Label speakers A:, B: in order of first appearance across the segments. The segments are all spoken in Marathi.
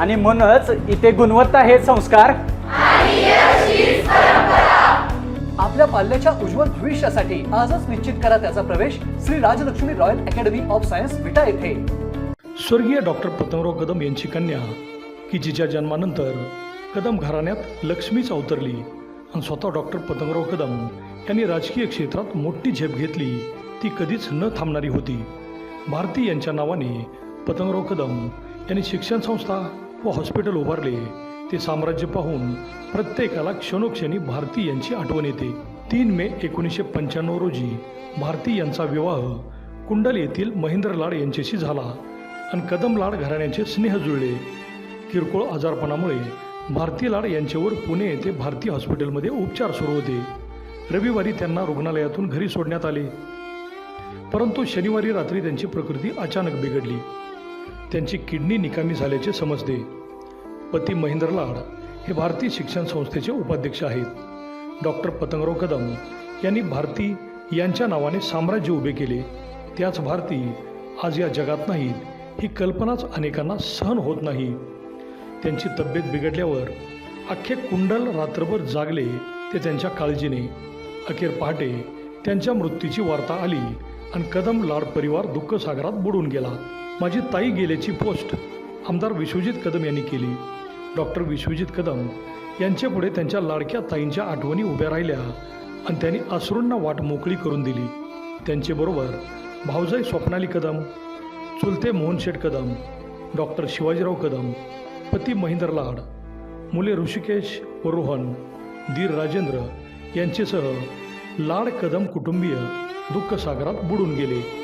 A: आणि म्हणूनच इथे गुणवत्ता हे संस्कार.
B: आपल्या पाल्याच्या उज्ज्वल भविष्यासाठी आजच निश्चित करा त्याचा प्रवेश Shri Rajlakshmi royal academy of science Vita येथे.
C: स्वर्गीय डॉक्टर पतंगराव कदम यांची कन्या की जिच्या जन्मानंतर कदम घराण्यात लक्ष्मीच अवतरली आणि स्वतः डॉक्टर पतंगराव कदम यांनी राजकीय क्षेत्रात मोठी झेप घेतली ती कधीच न थांबणारी होती. भारती यांच्या नावाने पतंगराव कदम यांनी शिक्षण संस्था व हॉस्पिटल उभारले ते साम्राज्य पाहून प्रत्येकाला क्षणोक्षणी भारती यांची आठवण येते. तीन मे एकोणीसशे पंच्याण्णव रोजी भारती यांचा विवाह कुंडल येथील महेंद्र लाड यांच्याशी झाला आणि कदम लाड घराण्याचे स्नेह जुळले. किरकोळ आजारपणामुळे भारती लाड यांच्यावर पुणे येथे भारती हॉस्पिटलमध्ये उपचार सुरू होते. रविवारी त्यांना रुग्णालयातून घरी सोडण्यात आले. परंतु शनिवारी रात्री त्यांची प्रकृती अचानक बिघडली. त्यांची किडनी निकामी झाल्याचे समजते. पती महेंद्र लाड हे भारतीय शिक्षण संस्थेचे उपाध्यक्ष आहेत. डॉक्टर पतंगराव कदम यांनी भारती यांच्या नावाने साम्राज्य उभे केले. त्याच भारती आज या जगात नाहीत ही कल्पनाच अनेकांना सहन होत नाही. त्यांची तब्येत बिघडल्यावर अख्खे कुंडल रात्रभर जागले ते त्यांच्या काळजीने. अखेर पहाटे त्यांच्या मृत्यूची वार्ता आली आणि कदम लाड परिवार दुःख सागरात बुडून गेला. माझी ताई गेल्याची पोस्ट आमदार विश्वजित कदम यांनी केली. डॉक्टर विश्वजित कदम यांच्यापुढे त्यांच्या लाडक्या ताईंच्या आठवणी उभ्या राहिल्या आणि त्यांनी अश्रूंना वाट मोकळी करून दिली. त्यांचेबरोबर भाऊजाई स्वप्नाली कदम चुलते मोहनशेठ कदम डॉक्टर शिवाजीराव कदम पती महेंद्र लाड मुले ऋषिकेश व रोहन धीर राजेंद्र यांचेसह लाड कदम कुटुंबीय दुःखसागरात बुडून गेले.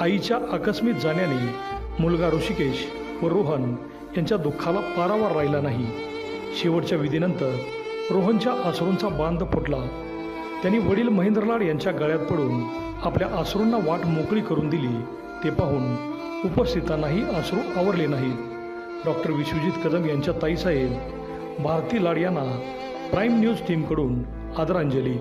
C: आईच्या आकस्मिक जाण्याने मुलगा ऋषिकेश व रोहन यांच्या दुःखाला पारावार राहिला नाही. शेवटच्या विधीनंतर रोहनच्या आसरूंचा बांध फुटला. त्यांनी वडील महेंद्र लाड यांच्या गळ्यात पडून आपल्या आसरूंना वाट मोकळी करून दिली. ते पाहून उपस्थितांनाही आसरू आवरले नाहीत. डॉक्टर विश्वजित कदम यांच्या ताईसाहेब भारती लाड यांना प्राईम न्यूज टीमकडून आदरांजली.